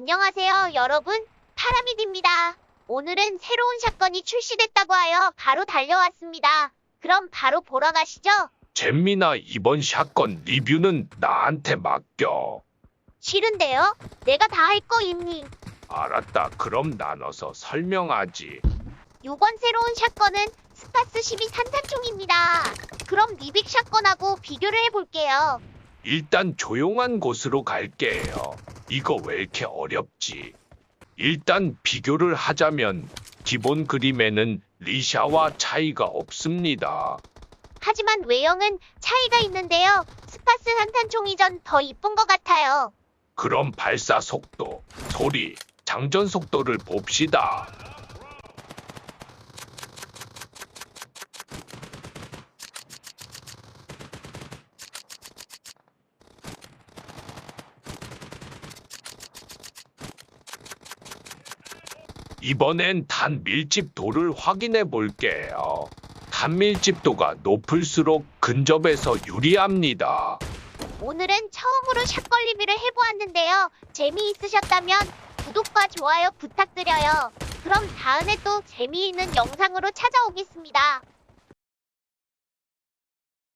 안녕하세요, 여러분. 파라미드입니다. 오늘은 새로운 사건이 출시됐다고 하여 바로 달려왔습니다. 그럼 바로 보러 가시죠. 잼민아 이번 샷건 리뷰는 나한테 맡겨. 싫은데요? 내가 다 할 거임니. 알았다. 그럼 나눠서 설명하지. 요번 새로운 샷건은 스파스 12 산탄총입니다. 그럼 리빅 샷건하고 비교를 해볼게요. 일단 조용한 곳으로 갈게요. 이거 왜 이렇게 어렵지? 일단 비교를 하자면 기본 그림에는 리샤와 차이가 없습니다. 하지만 외형은 차이가 있는데요. 스파스 산탄총이 전 더 이쁜 것 같아요. 그럼 발사 속도, 소리, 장전 속도를 봅시다. 이번엔 단 밀집도를 확인해 볼게요. 단 밀집도가 높을수록 근접해서 유리합니다. 오늘은 처음으로 샷건 리뷰를 해보았는데요. 재미있으셨다면 구독과 좋아요 부탁드려요. 그럼 다음에 또 재미있는 영상으로 찾아오겠습니다.